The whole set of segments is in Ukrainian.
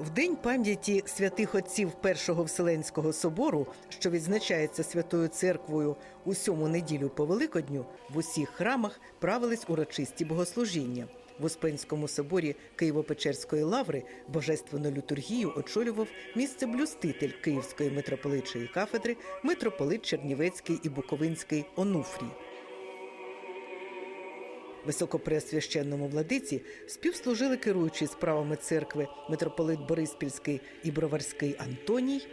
В день пам'яті святих отців Першого Вселенського собору, що відзначається Святою Церквою у сьому неділю по Великодню, в усіх храмах правились урочисті богослужіння. В Успенському соборі Києво-Печерської лаври божественну літургію очолював місцеблюститель Київської митрополитчої кафедри митрополит Чернівецький і Буковинський Онуфрій. Високопреосвященному владиці співслужили керуючий справами церкви митрополит Бориспільський і Броварський Антоній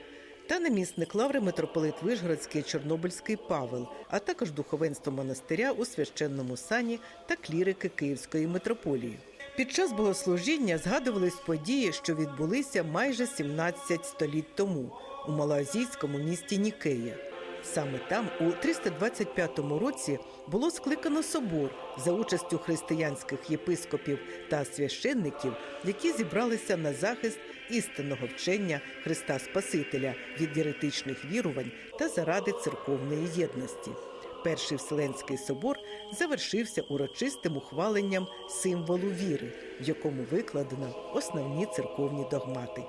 та намісник лаври митрополит Вишгородський Чорнобильський Павел, а також духовенство монастиря у священному сані та клірики Київської митрополії. Під час богослужіння згадувались події, що відбулися майже 17 століть тому у малоазійському місті Нікея. Саме там у 325 році було скликано собор за участю християнських єпископів та священників, які зібралися на захист істинного вчення Христа Спасителя від єретичних вірувань та заради церковної єдності. Перший Вселенський собор завершився урочистим ухваленням символу віри, в якому викладено основні церковні догмати.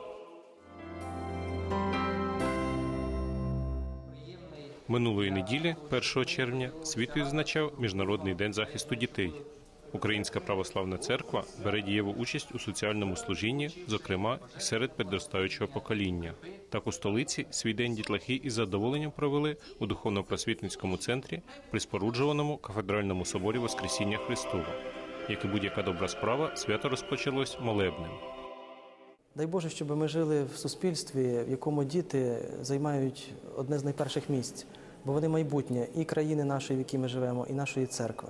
Минулої неділі, 1 червня, світ відзначав Міжнародний день захисту дітей. Українська православна церква бере дієву участь у соціальному служінні, зокрема серед підростаючого покоління. Так у столиці свій день дітлахи із задоволенням провели у духовно-просвітницькому центрі при споруджуваному кафедральному соборі Воскресіння Христова. Як і будь-яка добра справа, свято розпочалось молебнем. Дай Боже, щоб ми жили в суспільстві, в якому діти займають одне з найперших місць, бо вони майбутнє і країни нашої, в якій ми живемо, і нашої церкви.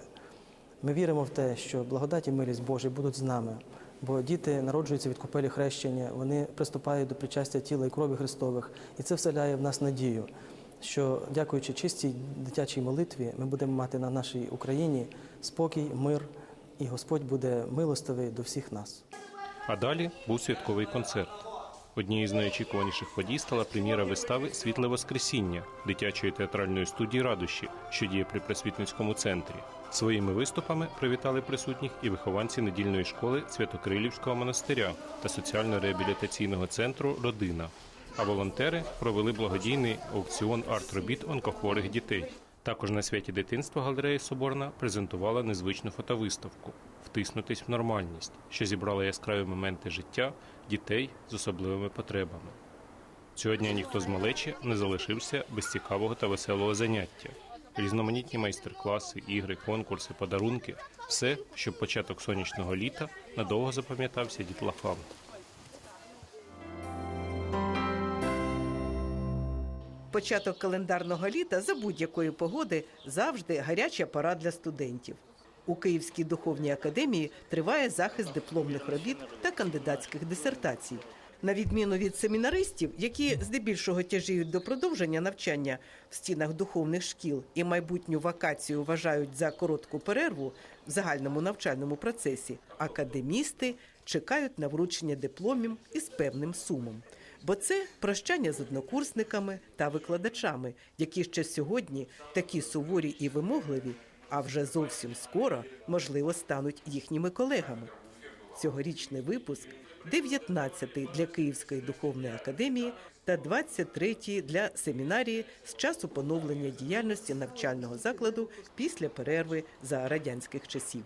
Ми віримо в те, що благодать і милість Божі будуть з нами, бо діти народжуються від купелі хрещення, вони приступають до причастя тіла і крові Христових, і це вселяє в нас надію, що, дякуючи чистій дитячій молитві, ми будемо мати на нашій Україні спокій, мир, і Господь буде милостивий до всіх нас. А далі був святковий концерт. Однією з найочікуваніших подій стала прем'єра вистави Світле Воскресіння дитячої театральної студії Радощі, що діє при просвітницькому центрі. Своїми виступами привітали присутніх і вихованці недільної школи Святокрилівського монастиря та соціально-реабілітаційного центру Родина. А волонтери провели благодійний аукціон арт-робіт онкохворих дітей. Також на святі дитинства галерея Соборна презентувала незвичну фотовиставку Втиснутись в нормальність, що зібрала яскраві моменти життя дітей з особливими потребами. Цього дня ніхто з малечі не залишився без цікавого та веселого заняття. Різноманітні майстер-класи, ігри, конкурси, подарунки все, щоб початок сонячного літа надовго запам'ятався дітлахам. Початок календарного літа за будь-якої погоди завжди гаряча пора для студентів. У Київській духовній академії триває захист дипломних робіт та кандидатських дисертацій. На відміну від семінаристів, які здебільшого тяжіють до продовження навчання в стінах духовних шкіл і майбутню вакацію вважають за коротку перерву в загальному навчальному процесі, академісти чекають на вручення дипломів із певним сумом. Бо це прощання з однокурсниками та викладачами, які ще сьогодні такі суворі і вимогливі, а вже зовсім скоро, можливо, стануть їхніми колегами. Цьогорічний випуск 19-й для Київської духовної академії та 23-й для семінарії з часу поновлення діяльності навчального закладу після перерви за радянських часів.